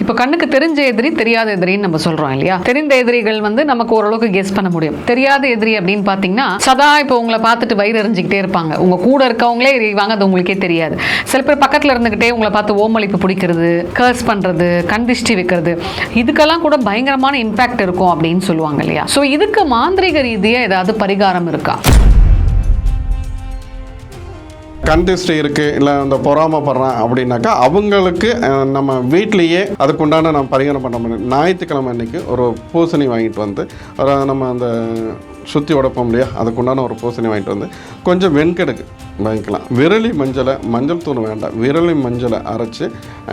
இப்போ கண்ணுக்கு தெரிஞ்ச எதிரி தெரியாத எதிரின்னு நம்ம சொல்றோம் இல்லையா? தெரிந்த எதிரிகள் வந்து நமக்கு ஓரளவுக்கு கெஸ் பண்ண முடியும். தெரியாத எதிரி அப்படின்னு பார்த்தீங்கன்னா சதா இப்போ உங்களை பார்த்துட்டு வயிறு எறிஞ்சிக்கிட்டே இருப்பாங்க. உங்க கூட இருக்கவங்களே எறிவாங்க அது உங்களுக்கே தெரியாது. சில பேர் பக்கத்தில் இருந்துகிட்டே உங்களை பார்த்து ஓமளிப்பு பிடிக்கிறது கர்ஸ் பண்றது கண் திஷ்டி வைக்கிறது. இதுக்கெல்லாம் கூட பயங்கரமான இம்பாக்ட் இருக்கும் அப்படின்னு சொல்லுவாங்க இல்லையா? ஸோ இதுக்கு மாந்திரிக ரீதியாக ஏதாவது பரிகாரம் இருக்கா? கண்டிஸ்ட் இருக்குது இல்லை அந்த பொறாமப்படுறான் அப்படின்னாக்கா அவங்களுக்கு நம்ம வீட்லேயே அதுக்குண்டான நம்ம பரிகாரம் பண்ண முடியும். ஞாயிற்றுக்கிழமை அன்னைக்கு ஒரு பூசணி வாங்கிட்டு வந்து ஒரு நம்ம அந்த சுற்றி உடைப்போம் இல்லையா? அதுக்குண்டான ஒரு பூசணி வாங்கிட்டு வந்து கொஞ்சம் வெண்கடுக்கு வாங்கிக்கலாம். விரலி மஞ்சளை மஞ்சள் தூள் வேண்டாம். விரலி மஞ்சளை அரைச்சி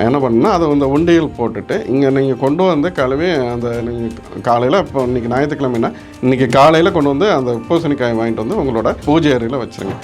என்ன பண்ணால் அதை இந்த உண்டியல் போட்டுட்டு இங்கே நீங்கள் கொண்டு வந்து கழுவி அந்த நீங்கள் காலையில் இப்போ இன்றைக்கி ஞாயிற்றுக்கிழமைனா இன்றைக்கி காலையில் கொண்டு வந்து அந்த பூசணிக்காய் வாங்கிட்டு வந்து உங்களோட பூஜை அறையில் வச்சுருங்க.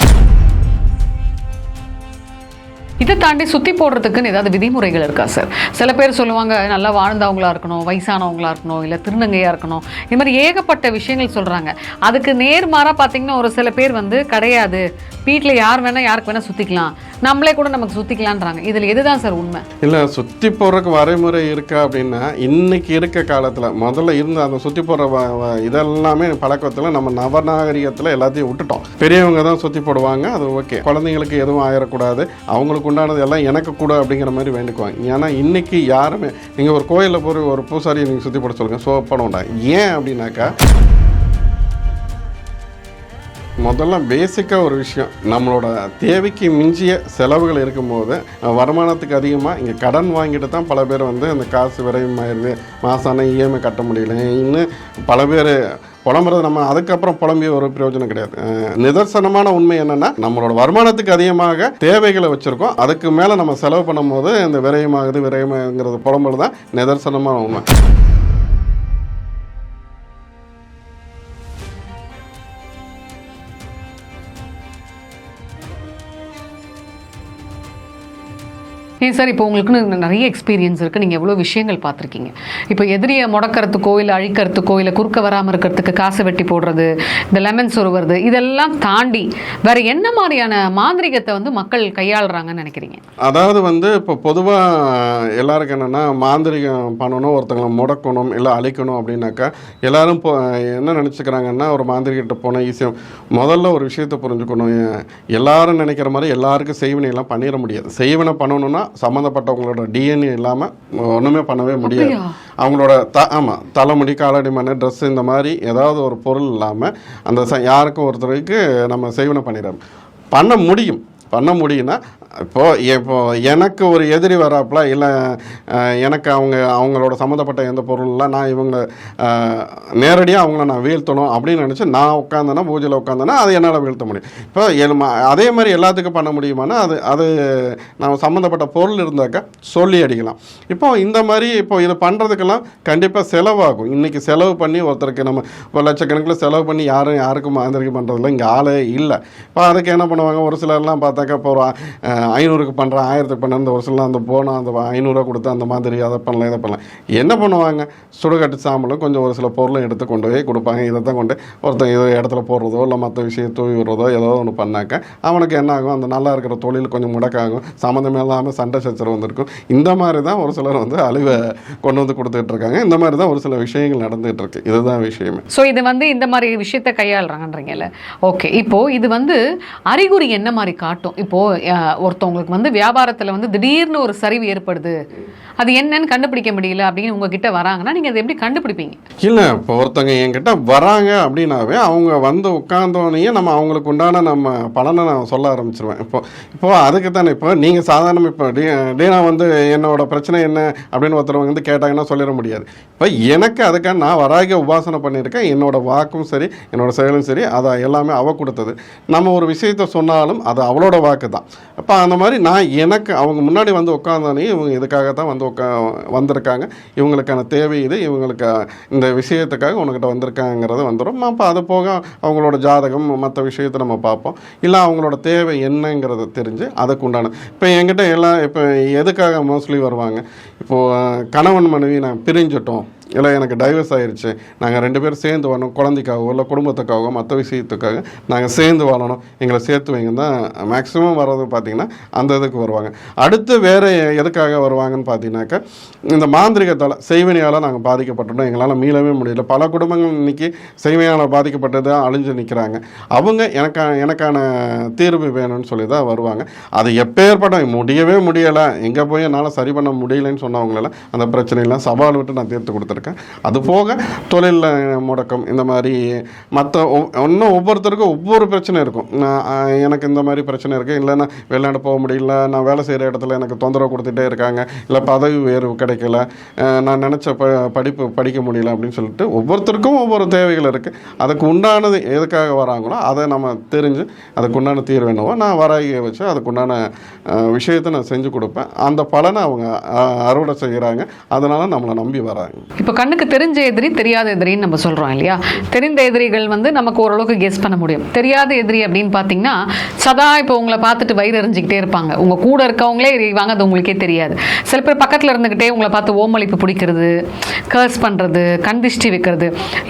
இதை தாண்டி சுத்தி போடுறதுக்குன்னு ஏதாவது விதிமுறைகள் இருக்கா சார் சில பேர் சொல்லுவாங்க நல்லா வாழ்ந்தவங்களா இருக்கணும் வயசானவங்களா இருக்கணும் இல்லை திருநங்கையா இருக்கணும். இது மாதிரி ஏகப்பட்ட விஷயங்கள் சொல்றாங்க. அதுக்கு நேர்மாறா பார்த்தீங்கன்னா ஒரு சில பேர் வந்து கிடையாது. வீட்டில் யார் வேணால் யாருக்கு வேணால் சுத்திக்கலாம். நம்மளே கூட நமக்கு சுற்றிக்கலான்றாங்க இதில் எதுதான் சார் உண்மை? இல்லை சுற்றி போடுறதுக்கு வரைமுறை இருக்கா அப்படின்னா இன்னைக்கு இருக்க காலத்தில் முதல்ல இருந்த அந்த சுற்றி போடுற வ- இதெல்லாமே பழக்கத்தில் நம்ம நவநாகரிகத்தில் எல்லாத்தையும் விட்டுட்டோம். பெரியவங்க தான் சுற்றி போடுவாங்க அது ஓகே. குழந்தைங்களுக்கு எதுவும் ஆயிடக்கூடாது அவங்களுக்கு உண்டானது எல்லாம் எனக்கு கூட அப்படிங்கிற மாதிரி வேண்டிக்குவாங்க. ஏன்னா இன்னைக்கு யாருமே நீங்கள் ஒரு கோயிலில் போய் ஒரு பூசாரியை நீங்கள் சுற்றி போட சொல்லுங்கள் சோ பண்ண ஏன் அப்படின்னாக்கா முதல்ல பேசிக்காக ஒரு விஷயம். நம்மளோட தேவைக்கு மிஞ்சிய செலவுகள் இருக்கும்போது வருமானத்துக்கு அதிகமாக இங்கே கடன் வாங்கிட்டு தான் பல பேர் வந்து அந்த காசு விரைவாயிருது மாசான இஎம்ஐ கட்ட முடியல. இன்னும் பல பேர் புலம்புறது நம்ம அதுக்கப்புறம் புலம்பிய ஒரு பிரயோஜனம் கிடையாது. நிதர்சனமான உண்மை என்னன்னா நம்மளோட வருமானத்துக்கு அதிகமாக தேவைகளை வச்சுருக்கோம். அதுக்கு மேலே நம்ம செலவு பண்ணும்போது இந்த விரயமாகுது விரயமாகுங்கிறது புலம்புறது தான் நிதர்சனமான உண்மை. ஏன் சார் இப்போ உங்களுக்குன்னு நிறைய எக்ஸ்பீரியன்ஸ் இருக்குது நீங்கள் எவ்வளோ விஷயங்கள் பார்த்துருக்கீங்க. இப்போ எதிரியை முடக்கிறதுக்கோ இல்லை அழிக்கிறதுக்கோ இல்லை குறுக்க வராமல் இருக்கிறதுக்கு காசு வெட்டி போடுறது இந்த லெமன் சொருவது இதெல்லாம் தாண்டி வேற என்ன மாதிரியான மாந்திரிகத்தை வந்து மக்கள் கையாளுறாங்கன்னு நினைக்கிறீங்க? அதாவது வந்து இப்போ பொதுவாக எல்லாருக்கும் என்னென்னா மாந்திரிகம் பண்ணணும் ஒருத்தங்களை முடக்கணும் இல்லை அழிக்கணும் அப்படின்னாக்கா எல்லாரும் இப்போ என்ன நினச்சிக்கிறாங்கன்னா ஒரு மாந்திரிகிட்ட போனால் ஈஸியாக முதல்ல ஒரு விஷயத்தை புரிஞ்சுக்கணும். எல்லாரும் நினைக்கிற மாதிரி எல்லாருக்கும் செய்வினையெல்லாம் பண்ணிட முடியாது. செய்வினை பண்ணணும்னா சம்மந்தப்பட்டவங்களோட டிஎன்ஏ இல்லாமல் ஒன்றுமே பண்ணவே முடியாது? அவங்களோட த ஆமாம் தலைமுடி காலடி மண் ட்ரெஸ் இந்த மாதிரி ஏதாவது ஒரு பொருள் இல்லாமல் அந்த ச யாருக்கும் ஒருத்தருக்கு நம்ம செய்வினை பண்ணிடுறோம். பண்ண முடியும். பண்ண முடியும்னா இப்போது இப்போ எனக்கு ஒரு எதிரி வராப்பில் இல்லை எனக்கு அவங்க அவங்களோட சம்மந்தப்பட்ட எந்த பொருள்லாம் நான் இவங்க நேரடியாக அவங்கள நான் வீழ்த்தணும் அப்படின்னு நினச்சி நான் உட்காந்தேன்னா பூஜையில் உட்காந்தேன்னா அது என்னால் வீழ்த்த முடியும். இப்போ எல்- அதே மாதிரி எல்லாத்துக்கும் பண்ண முடியுமானா அது அது நம்ம சம்மந்தப்பட்ட பொருள் இருந்தாக்கா சொல்லி அடிக்கலாம். இப்போ இந்த மாதிரி இப்போ இது பண்ணுறதுக்கெல்லாம் கண்டிப்பாக செலவாகும். இன்றைக்கி செலவு பண்ணி ஒருத்தருக்கு நம்ம இப்போ லட்சக்கணக்கில் செலவு பண்ணி யாரும் யாருக்கும் மாந்திரிகம் பண்ணுறதில்ல இங்கே ஆளே இல்லை. இப்போ அதுக்கு என்ன பண்ணுவாங்க? ஒரு சிலர்லாம் பார்த்தா பார்த்தாக்கா இப்போ ஒரு ஐநூறுக்கு பண்ணுறேன் ஆயிரத்துக்கு பண்ணுறேன் இந்த ஒரு சிலர் அந்த போனால் அந்த ஐநூறுரூவா கொடுத்து அந்த மாதிரி அதை பண்ணலாம் இதை பண்ணலாம். என்ன பண்ணுவாங்க? சுடுகாட்டு சாம்பலும் கொஞ்சம் ஒரு சில பொருளும் எடுத்து கொண்டு போய் கொடுப்பாங்க. இதை தான் கொண்டு ஒருத்தன் ஏதோ இடத்துல போடுறதோ இல்லை மற்ற விஷயம் தூவி விடுறதோ ஏதோ ஒன்று பண்ணாக்க அவனுக்கு என்ன ஆகும்? அந்த நல்லா இருக்கிற தொழில் கொஞ்சம் முடக்காகும். சம்மந்தமே இல்லாமல் சண்டை சச்சரவு வந்திருக்கும். இந்த மாதிரி தான் ஒரு சிலர் வந்து அழிவை கொண்டு வந்து கொடுத்துட்டு இருக்காங்க. இந்த மாதிரி தான் ஒரு சில விஷயங்கள் நடந்துகிட்டு இருக்கு. இதுதான் விஷயமே. ஸோ இது வந்து இந்த மாதிரி விஷயத்தை கையாளுறாங்கன்றீங்கல்ல? ஓகே இப்போ இது வந்து அறிகுறி என்ன மாதிரி காட்டு இப்போ ஒருத்தவங்களுக்கு வந்து வியாபாரத்தில் வந்து திடீர்னு ஒரு சரிவு ஏற்படுது. அது என்னன்னு கண்டுபிடிக்க முடியல அப்படின்னு உங்ககிட்ட வராங்கன்னா நீங்கள் அதை எப்படி கண்டுபிடிப்பீங்க? இல்லை இப்போ ஒருத்தவங்க என்கிட்ட வராங்க அப்படின்னாவே அவங்க வந்து உட்காந்தோடனே நம்ம அவங்களுக்கு உண்டான நம்ம பலனை நான் சொல்ல ஆரம்பிச்சிருவேன். இப்போ இப்போ அதுக்கு தானே இப்போ நீங்கள் சாதாரண இப்போ டி டீனா வந்து என்னோட பிரச்சனை என்ன அப்படின்னு ஒருத்தர் வந்து கேட்டாங்கன்னா சொல்லிட முடியாது. இப்போ எனக்கு அதுக்காக நான் வராக உபாசனை பண்ணியிருக்கேன். என்னோட வாக்கும் சரி என்னோட செயலும் சரி அதை எல்லாமே அவ கொடுத்தது. நம்ம ஒரு விஷயத்த சொன்னாலும் அது அவளோட வாக்கு தான் அப்போ அந்த மாதிரி நான் எனக்கு அவங்க முன்னாடி வந்து உட்காந்தானே இவங்க இதுக்காக தான் வந்து உட்கா வந்திருக்காங்க. இவங்களுக்கான தேவை இது இவங்களுக்கு இந்த விஷயத்துக்காக உனக்கிட்ட வந்திருக்காங்கிறது வந்துடும் அப்போ அது போக அவங்களோட ஜாதகம் மற்ற விஷயத்தை நம்ம பார்ப்போம். இல்லை அவங்களோட தேவை என்னங்கிறத தெரிஞ்சு அதுக்கு உண்டான இப்போ என்கிட்ட எல்லாம் இப்போ எதுக்காக மோஸ்ட்லி வருவாங்க? இப்போது கணவன் மனைவி நான் பிரிஞ்சிட்டோம். இல்லை எனக்கு டைவர்ஸ் ஆயிடுச்சு நாங்கள் ரெண்டு பேரும் சேர்ந்து வரணும் குழந்தைக்காகவோ இல்லை குடும்பத்துக்காகவோ மற்ற விஷயத்துக்காக நாங்கள் சேர்ந்து வாழணும். எங்களை சேர்த்து வைங்க தான் மேக்ஸிமம் வர்றது பார்த்திங்கன்னா அந்த இதுக்கு வருவாங்க. அடுத்து வேறு எதுக்காக வருவாங்கன்னு பார்த்தீங்கன்னாக்கா இந்த மாந்திரிகத்தால் செய்வினையால் நாங்கள் பாதிக்கப்பட்டோம் எங்களால் மீளவே முடியல. பல குடும்பங்கள் இன்றைக்கி செய்வினையால் பாதிக்கப்பட்டது அழிஞ்சு நிற்கிறாங்க அவங்க எனக்கான எனக்கான தீர்வு வேணும்னு சொல்லி தான் வருவாங்க. அது எப்பேற்பட்ட முடியவே முடியலை. எங்கே போய் என்னால் சரி பண்ண முடியலைன்னு சொன்னவங்களெல்லாம் அந்த பிரச்சனையெல்லாம் சவால் விட்டு நான் தீர்த்து கொடுத்துருக்கேன். அது போக தொழிலில் முடக்கம் இந்த மாதிரி மற்ற இன்னும் ஒவ்வொருத்தருக்கும் ஒவ்வொரு பிரச்சனை இருக்கும். நான், எனக்கு இந்த மாதிரி பிரச்சனை இருக்குது இல்லைன்னா வெளிநாடு போக முடியல நான் வேலை செய்கிற இடத்துல எனக்கு தொந்தரவு கொடுத்துட்டே இருக்காங்க இல்லை பதவி உயர்வு கிடைக்கல நான் நினச்ச ப படிப்பு படிக்க முடியல அப்படின்னு சொல்லிட்டு ஒவ்வொருத்தருக்கும் ஒவ்வொரு தேவைகள் இருக்குது அதுக்கு உண்டானது எதுக்காக வராங்களோ அதை நம்ம தெரிஞ்சு அதுக்கு உண்டான தீர்வு என்னவோ நான் வராகியை வச்சு அதுக்கு உண்டான விஷயத்தை நான் செஞ்சு கொடுப்பேன். அந்த பலனை அவங்க அறுவடை செய்கிறாங்க அதனால் நம்மளை நம்பி வராங்க. இப்போ கண்ணுக்கு தெரிஞ்ச எதிரி தெரியாத எதிரின்னு நம்ம சொல்கிறோம் இல்லையா? தெரிந்த எதிரிகள் வந்து நமக்கு ஓரளவுக்கு கெஸ் பண்ண முடியும். தெரியாத எதிரி அப்படின்னு பார்த்தீங்கன்னா சதா இப்போ உங்களை பார்த்துட்டு வயிறு எறிஞ்சிக்கிட்டே இருப்பாங்க. உங்கள் கூட இருக்கவங்களே எறிவாங்க அது உங்களுக்கே தெரியாது. சில பேர் பக்கத்தில் இருந்துக்கிட்டே உங்களை பார்த்து ஓமளிப்பு பிடிக்கிறது கர்ஸ் பண்ணுறது கண்திஷ்டி வைக்கிறது.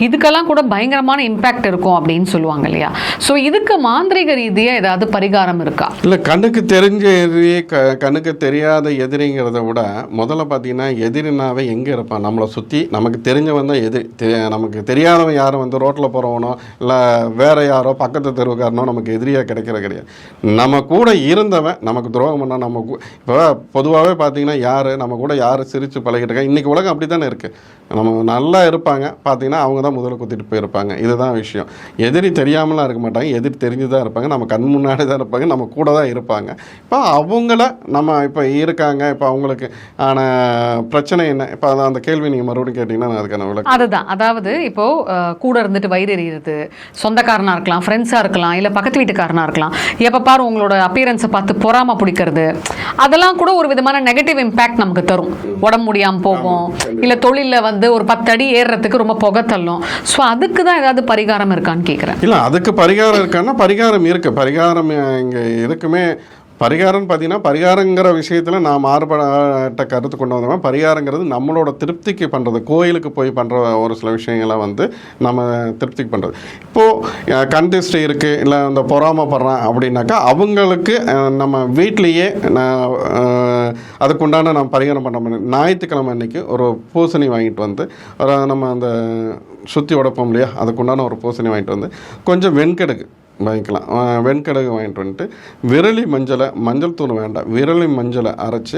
இதுக்கெல்லாம் கூட பயங்கரமான இம்பேக்ட் இருக்கும் அப்படின்னு சொல்லுவாங்க இல்லையா? ஸோ இதுக்கு மாந்திரிக ரீதியாக ஏதாவது பரிகாரம் இருக்கா? இல்லை கண்ணுக்கு தெரிஞ்ச எதிரி க கண்ணுக்கு தெரியாத எதிரிங்கிறத விட முதல்ல பார்த்தீங்கன்னா எதிரினாவே எங்கே இருப்பான்? நம்மளை சுற்றி நமக்கு தெரிஞ்சவன் தான் எது தெ- நமக்கு தெரியாதவன் யாரும் வந்து ரோட்டில் போகிறவனோ இல்லை வேறு யாரோ பக்கத்து தெருவுக்காரனோ நமக்கு எதிரியாக கிடைக்கிற கிடையாது. நம்ம கூட இருந்தவன் நமக்கு துரோகம் பண்ணால் நம்ம கூ- இப்போ பொதுவாகவே பார்த்தீங்கன்னா யார் நம்ம கூட யார் சிரித்து பழகிட்டு இன்றைக்கி உலகம் அப்படி தானே இருக்குது நம்ம நல்லா இருப்பாங்க. பார்த்தீங்கன்னா அவங்க தான் முதல்ல குத்திட்டு போயிருப்பாங்க. இதுதான் விஷயம். எதிரி தெரியாமலாம் இருக்க மாட்டாங்க. எதிரி தெரிஞ்சு தான் இருப்பாங்க. நம்ம கண் முன்னாடி தான் இருப்பாங்க. நம்ம கூட தான் இருப்பாங்க. இப்போ அவங்கள நம்ம இப்போ இருக்காங்க. இப்போ அவங்களுக்கு ஆன பிரச்சனை என்ன? இப்போ அந்த கேள்வி நீங்கள் மறுபடியும் கேட்டிங்கன்னா நான் அதுக்கான விளக்கம். அதுதான். அதாவது இப்போ அஹ், கூட இருந்துட்டு வயிறு எறிகிறது சொந்தக்காரனா இருக்கலாம் ஃப்ரெண்ட்ஸாக இருக்கலாம் இல்லை பக்கத்து வீட்டுக்காரனா இருக்கலாம் எப்போ பாரு உங்களோட அப்பியரன்ஸை பார்த்து பொறாம பிடிக்கிறது அதெல்லாம் கூட ஒரு விதமான நெகட்டிவ் இம்பேக்ட் நமக்கு தரும். உடம்பு முடியாமல் போகும். இல்லை தொழிலில் வந்து ஒரு பத்து அடி ஏறுறதுக்கு ரொம்ப புகை தள்ளும். ஸோ அதுக்கு தான் ஏதாவது பரிகாரம் இருக்கான்னு கேட்குறேன் இல்லை அதுக்கு பரிகாரம் இருக்கான்னா பரிகாரம் இருக்குது பரிகாரம் இங்கே எதுக்குமே பரிகாரம்னு பார்த்தீங்கன்னா பரிகாரங்கிற விஷயத்தில் நான் மாறுபட்ட கருத்து கொண்டு வந்தோம்? பரிகாரங்கிறது நம்மளோட திருப்திக்கு பண்ணுறது கோயிலுக்கு போய் பண்ணுற ஒரு சில விஷயங்களை வந்து நம்ம திருப்திக்கு பண்ணுறது இப்போது கண்டிஸ்ட் இருக்குது இல்லை இந்த பொறாமப்படுறான் அப்படின்னாக்கா அவங்களுக்கு நம்ம வீட்லேயே நான் அதுக்குண்டான நம்ம பரிகாரம் பண்ண முடியும் ஞாயிற்றுக்கிழமை அன்னைக்கு ஒரு பூசணி வாங்கிட்டு வந்து ஒரு நம்ம அந்த சுற்றி உடைப்போம் இல்லையா? அதுக்குண்டான ஒரு பூசணி வாங்கிட்டு வந்து கொஞ்சம் வெண்கெடுக்கு வாங்கிக்கலாம். வெண்கடகு வாங்கிட்டு வந்துட்டு விரலி மஞ்சளை மஞ்சள் தூள் வேண்டாம். விரலி மஞ்சளை அரைச்சி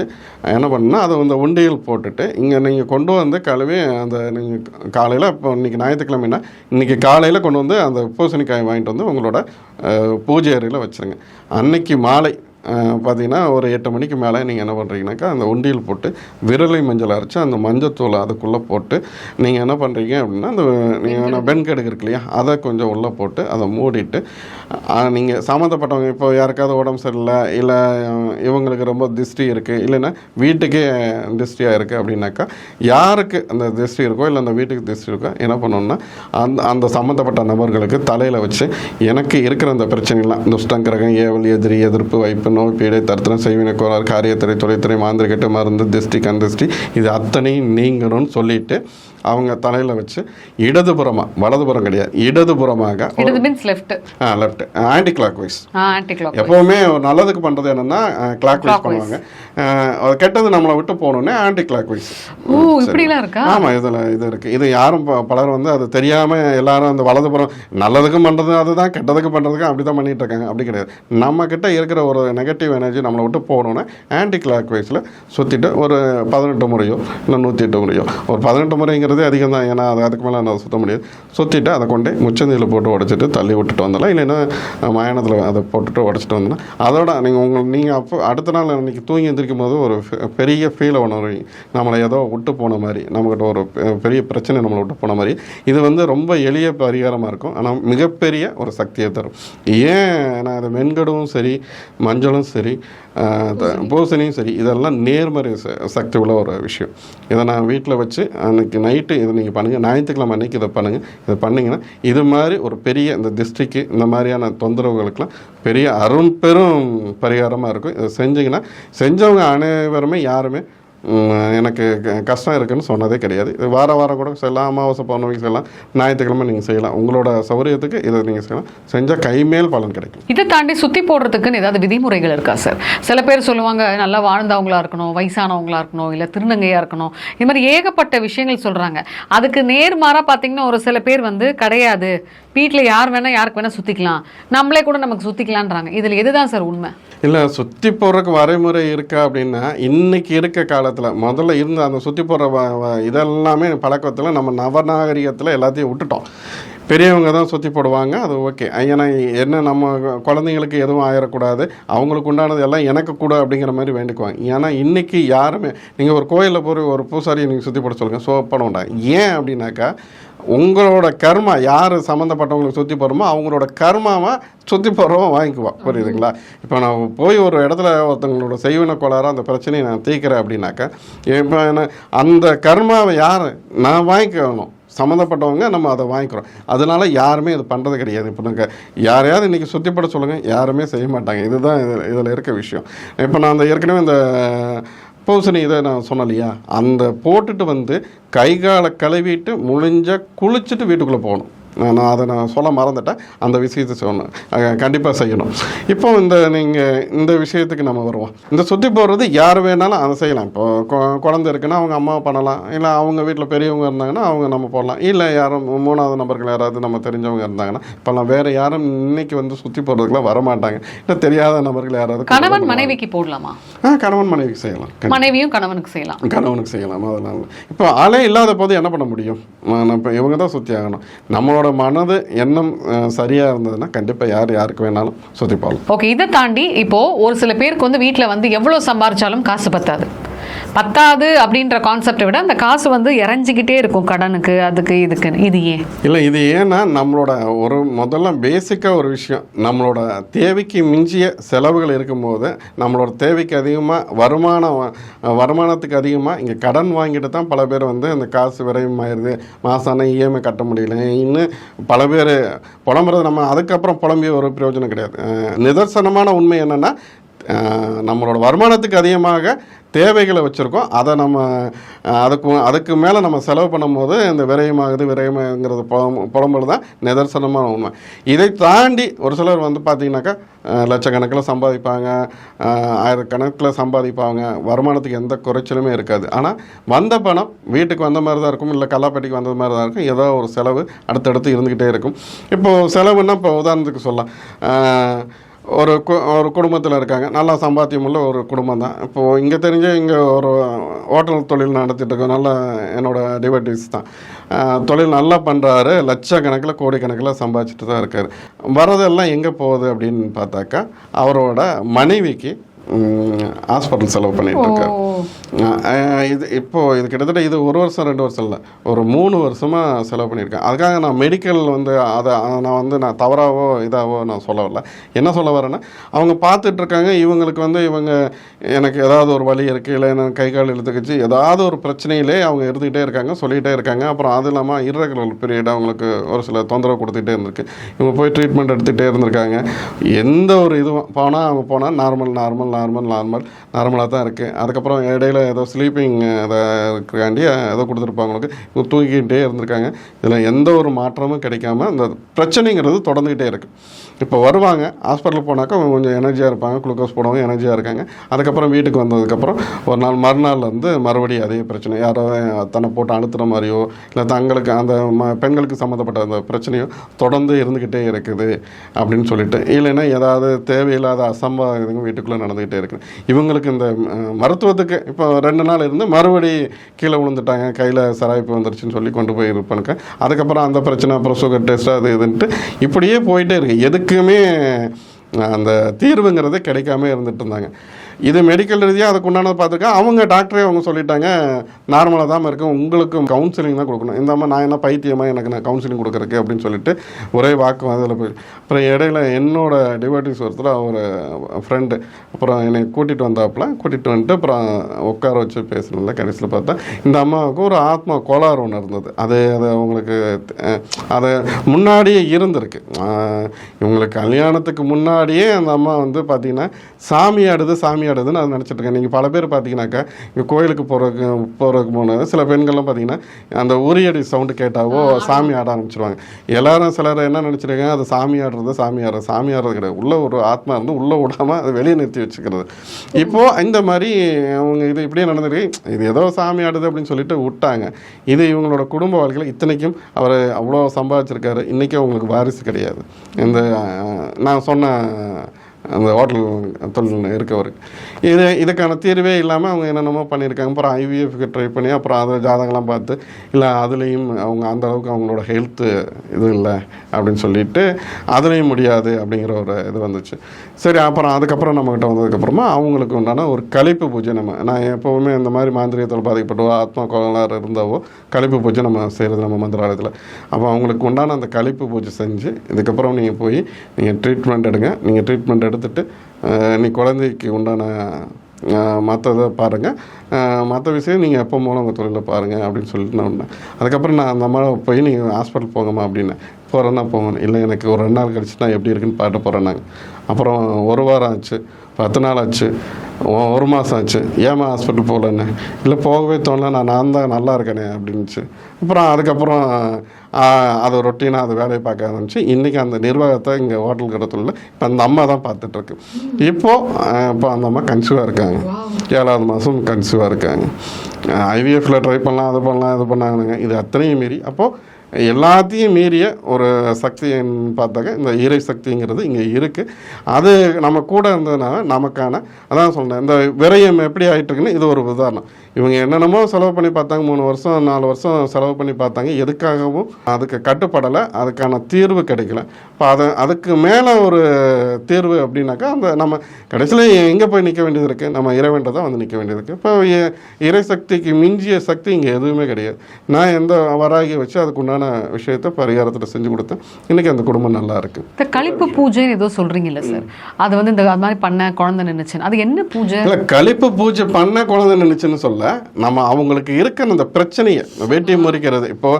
என்ன பண்ணால் அதை வந்து உண்டியல் போட்டுட்டு இங்கே நீங்கள் கொண்டு வந்து கழுவி அந்த நீங்கள் காலையில் இப்போ இன்றைக்கி ஞாயிற்றுக்கிழமைனா இன்றைக்கி காலையில் கொண்டு வந்து அந்த பூசணிக்காய் வாங்கிட்டு வந்து உங்களோட பூஜை அறையில் வச்சுருங்க. அன்னைக்கு மாலை பார்த்தீங்கன்னா ஒரு எட்டு மணிக்கு மேலே நீங்கள் என்ன பண்ணுறீங்கனாக்கா அந்த உண்டியல் போட்டு விரலை மஞ்சள் அரைச்சி அந்த மஞ்சத்தூளை அதுக்குள்ளே போட்டு நீங்கள் என்ன பண்ணுறீங்க அப்படின்னா அந்த நீங்கள் வெண்கடுகு இருக்கு இல்லையா? அதை கொஞ்சம் உள்ளே போட்டு அதை மூடிட்டு நீங்கள் சம்மந்தப்பட்டவங்க இப்போ யாருக்காவது உடம்பு சரியில்லை இல்லை இவங்களுக்கு ரொம்ப திருஷ்டி இருக்குது இல்லைன்னா வீட்டுக்கே திருஷ்டியாக இருக்குது அப்படின்னாக்கா யாருக்கு அந்த திருஷ்டி இருக்கோ இல்லை அந்த வீட்டுக்கு திருஷ்டி இருக்கோ என்ன பண்ணணும்னா அந்த அந்த சம்மந்தப்பட்ட நபர்களுக்கு தலையில் வச்சு எனக்கு இருக்கிற அந்த பிரச்சனைலாம் துஷ்டங்கிரகம் ஏவல் எதிரி எதிர்ப்பு வைப்பு நோய் பீடை தர்த்தனம் செய்வினை கோளாறு காரியத்துறை தொழில்துறை மாந்திரிகட்டு மருந்து திருஷ்டி கண் இது அத்தனையும் நீங்கணும்னு சொல்லிட்டு அவங்க தலையில் வச்சு இடதுபுறமாக வலதுபுறம் கிடையாது இடதுபுறமாக லெஃப்ட் ஆன்டி கிளாக் வைஸ் எப்போவுமே நல்லதுக்கு பண்ணுறது என்னன்னா கிளாக் வைஸ் பண்ணுவாங்க. கெட்டது நம்மளை விட்டு போகணுன்னே ஆன்டி கிளாக் வைஸ் ஆமாம் இதில் இது இருக்குது இது யாரும் பலர் வந்து அது தெரியாமல் எல்லாரும் அந்த வலதுபுறம் நல்லதுக்கும் பண்ணுறது அதுதான் கெட்டதுக்கு பண்ணுறதுக்கும் அப்படி தான் பண்ணிட்டு இருக்காங்க. அப்படி கிடையாது. நம்ம கிட்ட இருக்கிற ஒரு நெகட்டிவ் எனர்ஜி நம்மளை விட்டு போகணுன்னா ஆன்டி கிளாக் வைஸில் சுற்றிட்டு ஒரு பதினெட்டு முறையோ இல்லை நூற்றி எட்டு முறையோ ஒரு பதினெட்டு முறைங்கிறது அதிகம் தான். ஏன்னா அது அதுக்கு மேலே நான் சுத்த முடியாது சுற்றிட்டு அதை கொண்டு முச்சந்தியில் போட்டு உடைச்சிட்டு தள்ளி விட்டுட்டு வந்துடலாம் இல்லைன்னா மயானத்தில் அதை போட்டுட்டு உடச்சிட்டு வந்தோம்னா அதோட நீங்கள் உங்கள் நீங்கள் அப்போ அடுத்த நாள் அன்றைக்கி தூங்கி எந்திரிக்கும் போது ஒரு பெரிய ஃபீலை உணர்வீங்க நம்மளை ஏதோ விட்டு போன மாதிரி நம்மக்கிட்ட ஒரு பெரிய பிரச்சனை நம்மளை விட்டு போன மாதிரி. இது வந்து ரொம்ப எளிய பரிகாரமாக இருக்கும். ஆனால் மிகப்பெரிய ஒரு சக்தியை தரும். ஏன்? நான் அது வெண்கடவும் சரி மஞ்சளும் சரி பூசணியும் சரி இதெல்லாம் நேர்மறை சக்தி உள்ள ஒரு விஷயம். இதை நான் வீட்டில் வச்சு அன்னைக்கு நைட்டு இதை நீங்கள் பண்ணுங்கள் ஞாயிற்றுக்கிழமை அன்னைக்கு இதை பண்ணுங்கள் இதை பண்ணிங்கன்னா இது மாதிரி ஒரு பெரிய இந்த டிஸ்ட்ரிக்கு இந்த மாதிரியான தொந்தரவுகளுக்கெல்லாம் பெரிய அரும் பெரும் பரிகாரமாக இருக்கும். இதை செஞ்சீங்கன்னா செஞ்சவங்க அனைவருமே யாருமே எனக்கு கஷ்டம் இருக்குன்னு சொன்னதே கிடையாது. இது வார வாரம் கூட செய்யலாம் அமாவாசை பௌர்ணமிக்கு செய்யலாம் ஞாயிற்றுக்கிழமை நீங்கள் செய்யலாம். உங்களோட சௌகரியத்துக்கு இதை நீங்கள் செய்யலாம். செஞ்சால் கைமேல் பலன் கிடைக்கும். இதை தாண்டி சுத்தி போடுறதுக்குன்னு ஏதாவது விதிமுறைகள் இருக்கா சார்? சில பேர் சொல்லுவாங்க நல்லா வாழ்ந்தவங்களா இருக்கணும் வயசானவங்களா இருக்கணும் இல்லை திருநங்கையா இருக்கணும். இது மாதிரி ஏகப்பட்ட விஷயங்கள் சொல்றாங்க. அதுக்கு நேர்மாறா பார்த்தீங்கன்னா ஒரு சில பேர் வந்து கிடையாது. வீட்டில் யார் வேணா யாருக்கு வேணா சுத்திக்கலாம். நம்மளே கூட நமக்கு சுத்திக்கலான்றாங்க. இதுல எதுதான் சார் உண்மை? இல்லை சுற்றி போடுறதுக்கு வரைமுறை இருக்கா அப்படின்னா இன்னைக்கு இருக்க காலத்தில் முதல்ல இருந்த அந்த சுற்றி போடுற வ இதெல்லாமே பழக்கத்தில் நம்ம நவநாகரிகத்தில் எல்லாத்தையும் விட்டுட்டோம். பெரியவங்க தான் சுற்றி போடுவாங்க அது ஓகே. ஏன்னா என்ன நம்ம குழந்தைங்களுக்கு எதுவும் ஆயிடக்கூடாது அவங்களுக்கு உண்டானது எல்லாம் எனக்கு கூட அப்படிங்கிற மாதிரி வேண்டிக்குவாங்க. ஏன்னா இன்றைக்கி யாருமே நீங்கள் ஒரு கோயிலில் போய் ஒரு பூசாரியை நீங்கள் சுற்றி போட சொல்லுங்கள் சோ பண்ண ஏன் அப்படின்னாக்கா உங்களோட கர்மா யார் சம்மந்தப்பட்டவங்களுக்கு சுற்றி போகிறோமோ அவங்களோட கர்மாவை சுற்றி போடுறவன் வாங்கிக்குவான் புரியுதுங்களா? இப்போ நான் போய் ஒரு இடத்துல ஒருத்தவங்களோட செய்வின கோளாறு அந்த பிரச்சனையை நான் தீர்க்கிறேன் அப்படின்னாக்கா இப்போ என்ன அந்த கர்மாவை யார்? நான் வாங்கிக்கணும். சம்மந்தப்பட்டவங்க நம்ம அதை வாங்கிக்கிறோம். அதனால யாருமே இது பண்ணுறது கிடையாது. இப்போ நாங்கள் யாரையாவது இன்றைக்கி சுற்றி போட சொல்லுங்கள் யாருமே செய்ய மாட்டாங்க. இதுதான் இதில் இதில் இருக்க விஷயம். இப்போ நான் அந்த ஏற்கனவே இந்த பூசணி இதை நான் சொன்னேன் இல்லையா அந்த போட்டுட்டு வந்து கை காலை கழுவிட்டு முடிஞ்ச குளிச்சுட்டு வீட்டுக்குள்ளே போகணும். நான் அதை நான் சொல்ல மறந்துட்டேன். அந்த விஷயத்தை சொன்னேன் கண்டிப்பாக செய்யணும். இப்போ இந்த நீங்கள் இந்த விஷயத்துக்கு நம்ம வருவோம். இந்த சுற்றி போடுறது யார் வேணாலும் அதை செய்யலாம். இப்போ குழந்தை இருக்குன்னா அவங்க அம்மா பண்ணலாம். இல்லை அவங்க வீட்டில் பெரியவங்க இருந்தாங்கன்னா அவங்க நம்ம போடலாம். இல்லை யாரும் மூணாவது நபர்கள் யாராவது நம்ம தெரிஞ்சவங்க இருந்தாங்கன்னா இப்போல்லாம் வேறு யாரும் இன்னைக்கு வந்து சுற்றி போடுறதுக்குலாம் வரமாட்டாங்க. இல்லை தெரியாத நபர்கள் யாராவது கணவன் மனைவிக்கு போடலாமா? ஆ கணவன் மனைவிக்கு செய்யலாம். மனைவியும் கணவனுக்கு செய்யலாம். கணவனுக்கு செய்யலாம். அதனால. இப்போ ஆளே இல்லாத போது என்ன பண்ண முடியும்? இப்போ இவங்க தான் சுற்றி ஆகணும். நம்மளோட மனது எண்ணம் சரியாக இருந்ததுன்னா கண்டிப்பாக யார் யாருக்கு வேணாலும் சுற்றி போகலாம் ஓகே இதை தாண்டி இப்போ ஒரு சில பேருக்கு வந்து வீட்டில் வந்து எவ்வளோ சம்பாரிச்சாலும் காசு பத்தாது. பத்தாது அப்படின்ற கான்செப்டை விட அந்த காசு வந்து இறஞ்சிக்கிட்டே இருக்கும் கடனுக்கு அதுக்கு இதுக்கு. இது ஏன்? இல்லை இது ஏன்னா நம்மளோட ஒரு முதல்ல பேசிக்காக ஒரு விஷயம். நம்மளோட தேவைக்கு மிஞ்சிய செலவுகள் இருக்கும்போது நம்மளோட தேவைக்கு அதிகமாக வருமானம் வருமானத்துக்கு அதிகமாக இங்கே கடன் வாங்கிட்டு தான் பல பேர் வந்து அந்த காசு விரயமாயிருது மாசான இஎம்ஐ கட்ட முடியல. இன்னும் பல பேர் புலம்புறது நம்ம அதுக்கப்புறம் புலம்பிய ஒரு பிரயோஜனம் கிடையாது. நிதர்சனமான உண்மை என்னென்னா நம்மளோட வருமானத்துக்கு அதிகமாக தேவைகளை வச்சுருக்கோம். அதை நம்ம அதுக்கு அதுக்கு மேலே நம்ம செலவு பண்ணும்போது இந்த விரயமாகுது விரயமாகுங்கிறது புலம் புலம்பல் தான் நிதர்சனமான உண்மை. இதை தாண்டி ஒரு சிலர் வந்து பார்த்தீங்கன்னாக்கா லட்சக்கணக்கில் சம்பாதிப்பாங்க ஆயிரக்கணக்கில் சம்பாதிப்பாங்க. வருமானத்துக்கு எந்த குறைச்சலுமே இருக்காது. ஆனால் வந்த பணம் வீட்டுக்கு வந்த மாதிரி தான் இருக்கும் இல்லை கல்லாப்பட்டிக்கு வந்த மாதிரி தான் இருக்கும். ஏதோ ஒரு செலவு அடுத்தடுத்து இருந்துக்கிட்டே இருக்கும். இப்போது செலவுன்னா இப்போ உதாரணத்துக்கு சொல்லலாம். ஒரு கு ஒரு குடும்பத்தில் இருக்காங்க. நல்லா சம்பாத்தியம் உள்ள ஒரு குடும்பம் தான் இப்போது இங்கே தெரிஞ்ச இங்கே ஒரு ஹோட்டல் தொழில் நடத்திட்டு இருக்கோம் நல்ல என்னோடய டிவர்டிஸ் தான் தொழில் நல்லா பண்ணுறாரு லட்சக்கணக்கில் கோடிக்கணக்கில் சம்பாதிச்சுட்டு தான் இருக்கார். வரதெல்லாம் எங்கே போகுது அப்படின்னு பார்த்தாக்கா அவரோட மனைவிக்கு ஹாஸ்பிட்டல் செலவு பண்ணிட்டு இருக்காரு இது இப்போ இது கிட்டத்தட்ட இது ஒரு வருஷம் ரெண்டு வருஷம் இல்லை. ஒரு மூணு வருஷமாக செலவு பண்ணியிருக்கேன். அதுக்காக நான் மெடிக்கல் வந்து அதை நான் வந்து நான் தவறாவோ இதாவோ நான் சொல்ல வரல என்ன சொல்ல வரேன்னா அவங்க பார்த்துட்டு இருக்காங்க இவங்களுக்கு வந்து இவங்க எனக்கு ஏதாவது ஒரு வலி இருக்குது இல்லை எனக்கு கை கால் இழுத்துக்கிச்சு ஏதாவது ஒரு பிரச்சனையிலே அவங்க இருந்துக்கிட்டே இருக்காங்க சொல்லிகிட்டே இருக்காங்க. அப்புறம் அது இல்லாமல் irregular பீரியட் அவங்களுக்கு ஒரு சில தொந்தரவு கொடுத்துட்டே இருந்திருக்கு. இவங்க போய் ட்ரீட்மெண்ட் எடுத்துகிட்டே இருந்திருக்காங்க. எந்த ஒரு இதுவும் போனால் அவங்க போனால் நார்மல் நார்மல் நார்மல் நார்மல் நார்மலாக தான் இருக்குது அதுக்கப்புறம் இடையில ஏதோ ஸ்லீப்பிங் அதை இருக்கிறாண்டி ஏதோ கொடுத்துருப்பாங்களுக்கு இவங்க தூங்கிக்கிட்டே இருந்திருக்காங்க. இதில் எந்த ஒரு மாற்றமும் கிடைக்காம அந்த பிரச்சனைங்கிறது தொடர்ந்துக்கிட்டே இருக்குது இப்போ வருவாங்க. ஹாஸ்பிட்டல் போனாக்கா அவங்க கொஞ்சம் எனர்ஜியாக இருப்பாங்க. குளுக்கோஸ் போடுவாங்க எனர்ஜியாக இருக்காங்க. அதுக்கப்புறம் வீட்டுக்கு வந்ததுக்கப்புறம் ஒரு நாள் மறுநாள் வந்து மறுபடியும் அதே பிரச்சனை. யாரோ தன்னை போட்டு அழுத்துற மாதிரியோ இல்லை தங்களுக்கு அந்த ம பெண்களுக்கு சம்மந்தப்பட்ட அந்த பிரச்சனையோ தொடர்ந்து இருந்துக்கிட்டே இருக்குது அப்படின்னு சொல்லிட்டு. இல்லைன்னா ஏதாவது தேவையில்லாத அசம்பாவிதங்க வீட்டுக்குள்ளே பார்த்துக்கிட்டே இருக்கிறேன் இவங்களுக்கு இந்த மருத்துவத்துக்கு இப்போ ரெண்டு நாள் இருந்து மறுபடி கீழே விழுந்துட்டாங்க. கையில் சராய்ப்பு வந்துருச்சுன்னு சொல்லி கொண்டு போய் இருப்பானுங்க அதுக்கப்புறம் அந்த பிரச்சனை அப்புறம் சுகர் டெஸ்ட் அது இதுன்ட்டு இப்படியே போயிட்டே இருக்கு. எதுக்குமே அந்த தீர்வுங்கிறதே கிடைக்காம இருந்துட்டு இருந்தாங்க. இது மெடிக்கல் ரீதியாக அதுக்கு உண்டானது பார்த்துருக்கேன் அவங்க டாக்டரே அவங்க சொல்லிட்டாங்க நார்மலாக தான் இருக்கும் உங்களுக்கு கவுன்சிலிங் தான் கொடுக்கணும். இந்த மாதிரி நான் என்ன பைத்தியமாக எனக்கு நான் கவுன்சிலிங் கொடுக்குறக்கு அப்படின்னு சொல்லிட்டு ஒரே வாக்கு அதில் போய் அப்புறம் இடையில என்னோட டிவோட்டிஸ் ஒருத்தர் அவர் ஃப்ரெண்டு அப்புறம் என்னை கூட்டிகிட்டு வந்தாப்புல கூட்டிகிட்டு வந்துட்டு அப்புறம் உட்கார வச்சு பேசணும்ல கடைசியில் பார்த்தா இந்த அம்மாவுக்கு ஒரு ஆத்மா கோளாறு ஒன்று இருந்தது. அது அது அவங்களுக்கு அது முன்னாடியே இருந்திருக்கு. இவங்களுக்கு கல்யாணத்துக்கு முன்னாடியே அந்த அம்மா வந்து பார்த்திங்கன்னா சாமி ஆடுது சாமி ஆடுதுன்னு நான் நினச்சிட்டு இருக்கேன் நீங்கள் பல பேர் பார்த்தீங்கன்னாக்கா இங்கே கோயிலுக்கு போகிறதுக்கு போகிறதுக்கு போனது சில பெண்கள்லாம் பார்த்தீங்கன்னா அந்த உரியடி சவுண்டு கேட்டாவோ சாமி ஆட ஆரம்பிச்சிருவாங்க. எல்லாரும் சிலர் என்ன நினச்சிருக்காங்க அது சாமி ஆடுறது சாமி ஆடுறது சாமி ஆடுறது கிடையாது. உள்ள ஒரு ஆத்மா இருந்து உள்ளே விடாமல் அதை வெளியே நிறுத்தி வச்சுக்கிறது. இப்போது இந்த மாதிரி அவங்க இது இப்படியே நடந்திருக்கு. இது ஏதோ சாமி ஆடுது அப்படின்னு சொல்லிட்டு விட்டாங்க. இது இவங்களோட குடும்ப வாழ்க்கையில் இத்தனைக்கும் அவர் அவ்வளோ சம்பாதிச்சிருக்காரு. இன்றைக்கி அவங்களுக்கு வாரிசு கிடையாது. இந்த நான் சொன்ன அந்த ஹோட்டல் தொழில் இருக்கவர். இது இதுக்கான தீர்வே இல்லாமல் அவங்க என்னென்னமோ பண்ணியிருக்காங்க. அப்புறம் ஐவிஎஃப்க்கு ட்ரை பண்ணி அப்புறம் அதை ஜாதகம்லாம் பார்த்து இல்லை அதுலேயும் அவங்க அந்த அளவுக்கு அவங்களோட ஹெல்த்து இது இல்லை அப்படின்னு சொல்லிட்டு அதுலேயும் முடியாது அப்படிங்கிற ஒரு இது வந்துச்சு. சரி அப்புறம் அதுக்கப்புறம் நம்மக்கிட்ட வந்ததுக்கப்புறமா அவங்களுக்கு உண்டான ஒரு கழிப்பு பூஜை நம்ம நான் எப்போவுமே இந்த மாதிரி மாந்திரியத்தில் பாதிக்கப்பட்டவோ ஆத்மா கோளாறு இருந்தாவோ கழிப்பு பூஜை நம்ம செய்கிறது நம்ம மந்திராலயத்தில். அப்போ அவங்களுக்கு உண்டான அந்த கழிப்பு பூஜை செஞ்சு இதுக்கப்புறம் நீங்கள் போய் நீங்கள் ட்ரீட்மெண்ட் எடுங்க. நீங்கள் ட்ரீட்மெண்ட் எடு அஹ், நீ குழந்தைக்கு உண்டான மற்றதை பாருங்கள் மற்ற விஷயம் நீங்கள் எப்போ மூலம் உங்கள் தொழிலில் பாருங்கள் அப்படின்னு சொல்லிட்டு நான் சொன்னேன் அதுக்கப்புறம் நான் அந்த அம்மாவை போய் நீங்கள் ஹாஸ்பிட்டல் போங்கம்மா அப்படின்னேன் போகிறேன்னா போங்க இல்லை எனக்கு ஒரு ரெண்டு நாள் கழிச்சு நான் எப்படி இருக்குன்னு பாட்டு போகிறேன் நாங்கள் அப்புறம் ஒரு வாரம் ஆச்சு பத்து நாள் ஆச்சு ஒரு மாதம் ஆச்சு. ஏமா ஹாஸ்பிட்டல் போகலன்னு? இல்லை போகவே தோணல நான் நான் தான் நல்லா இருக்கேனே அப்படின்ச்சு அப்புறம் அதுக்கப்புறம் அது ரொட்டீனாக அது வேலையை பார்க்க ஆரம்பிச்சு இன்றைக்கி அந்த நிர்வாகத்தை இங்கே ஹோட்டல் கடத்துல இப்போ அந்த அம்மா தான் பார்த்துட்ருக்கு இப்போது இப்போ அந்த அம்மா கன்சீவாக இருக்காங்க. ஏழாவது மாதம் கன்சீவாக இருக்காங்க. ஐவிஎஃப்ல ட்ரை பண்ணலாம் அது பண்ணலாம் இது பண்ணாங்க இது அத்தனையும் மீறி. அப்போது எல்லாத்தையும் மீறிய ஒரு சக்தின்னு பார்த்தாக்க இந்த இறை சக்திங்கிறது இங்கே இருக்குது அது நம்ம கூட இருந்ததுனால நமக்கான அதான் சொன்னேன் இந்த விரயம் எப்படி ஆகிட்டுருக்குன்னு இது ஒரு உதாரணம். இவங்க என்னென்னமோ செலவு பண்ணி பார்த்தாங்க மூணு வருஷம் நாலு வருஷம் செலவு பண்ணி பார்த்தாங்க எதுக்காகவும் அதுக்கு கட்டுப்படலை அதுக்கான தீர்வு கிடைக்கல. இப்போ அதை அதுக்கு மேலே ஒரு தீர்வு அப்படின்னாக்கா அந்த நம்ம கடைசியில் எங்கே போய் நிற்க வேண்டியது இருக்குது நம்ம இறைவன்ட்ட தான் வந்து நிற்க வேண்டியது இருக்குது இப்போ இறை சக்திக்கு மிஞ்சிய சக்தி இங்கே எதுவுமே கிடையாது. நான் எந்த வராகி வச்சு அதுக்கு உண்டான விஷயத்தை பரிகாரத்தில் செஞ்சு கொடுத்தேன் இன்றைக்கி அந்த குடும்பம் நல்லா இருக்குது இந்த கழிப்பு பூஜைன்னு ஏதோ சொல்றீங்கல்ல சார்? அது வந்து இந்த அது மாதிரி பண்ண குழந்தை நினைச்சேன் அது என்ன பூஜை? இல்லை கழிப்பு பூஜை பண்ண குழந்தை நினைச்சுன்னு சொல்ல நம்ம அவங்களுக்கு இருக்கிற அந்த பிரச்சனையை வேட்டி முறிக்கிறது. இப்போ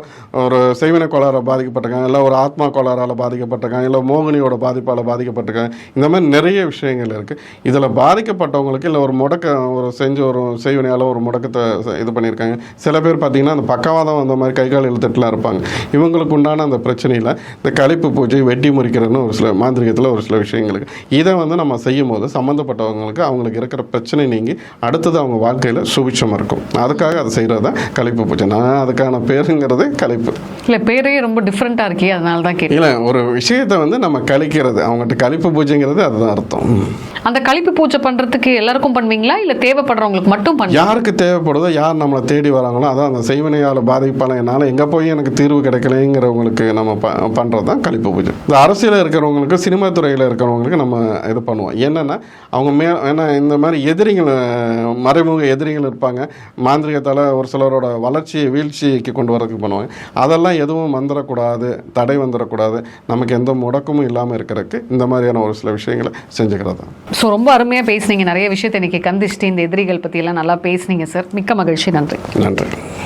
ஒரு செய்வினை கோளாறு பாதிக்கப்பட்டிருக்காங்க இல்லை ஒரு ஆத்மா கோளாறால் பாதிக்கப்பட்டிருக்காங்க இல்லை மோகினியோட பாதிப்பால் பாதிக்கப்பட்டிருக்காங்க. இந்த மாதிரி நிறைய விஷயங்கள் இருக்குது இதில் பாதிக்கப்பட்டவங்களுக்கு இல்லை ஒரு முடக்க ஒரு செஞ்ச ஒரு செய்வினையால் ஒரு முடக்கத்தை இது பண்ணியிருக்காங்க. சில பேர் பார்த்தீங்கன்னா அந்த பக்கவாதம் அந்த மாதிரி கை கால் இழுத்துட்டுலாம் இருப்பாங்க. இவங்களுக்கு உண்டான அந்த பிரச்சனையில் இந்த கழிப்பு பூஜை வெட்டி முறிக்கிறதுன்னு ஒரு சில மாந்திரிகத்தில் ஒரு சில விஷயங்களுக்கு. இதை வந்து நம்ம செய்யும் போது சம்மந்தப்பட்டவங்களுக்கு அவங்களுக்கு இருக்கிற பிரச்சனை நீங்கி அடுத்தது அவங்க வாழ்க்கையில் சுபிட்சம் இருக்கும். அதுக்காக அதை செய்கிறது தான் கழிப்பு பூஜை. நான் அதுக்கான பேருங்கிறது கழிப்பு. இல்ல பேரே ரொம்ப டிஃப்ரெண்டா இருக்கே அதனால தான் கேட்டேன். இல்லை ஒரு விஷயத்தை வந்து நம்ம கழிக்கிறது அவங்ககிட்ட கழிப்பு பூஜைங்கிறது அதுதான் அர்த்தம். அந்த கழிப்பு பூஜை பண்றதுக்கு எல்லாருக்கும் பண்ணுவீங்களா? இல்ல தேவைப்படுறவங்களுக்கு மட்டும் யாருக்கு தேவைப்படுதோ யார் நம்மளை தேடி வராங்களோ அதான் அந்த செய்வினையால் பாதிப்பான என்னால் எங்கே போய் எனக்கு தீர்வு கிடைக்கலைங்கிறவங்களுக்கு நம்ம ப பண்ணுறது தான் கழிப்பு பூஜை. இந்த அரசியலில் இருக்கிறவங்களுக்கு சினிமா துறையில் இருக்கிறவங்களுக்கு நம்ம இது பண்ணுவோம். என்னென்னா அவங்க மே ஏன்னா இந்த மாதிரி எதிரிகள் மறைமுக எதிரிகள் இருப்பாங்க. மாந்திரிகத்தால் ஒரு சிலரோட வளர்ச்சியை வீழ்ச்சிக்கு கொண்டு வரதுக்கு பண்ணுவாங்க. அதெல்லாம் எதுவும் வந்துடக்கூடாது தடை வந்துடக்கூடாது. நமக்கு எந்த முடக்கமும் இல்லாமல் இருக்கிறதுக்கு இந்த மாதிரியான ஒரு சில விஷயங்களை செஞ்சுக்கிறது ஸோ ரொம்ப அருமையா பேசுனீங்க. நிறைய விஷயத்தை இன்னைக்கு கந்திஷ்டி இந்த எதிரிகள் பத்தி எல்லாம் நல்லா பேசுனீங்க சார் மிக்க மகிழ்ச்சி. நன்றி. நன்றி.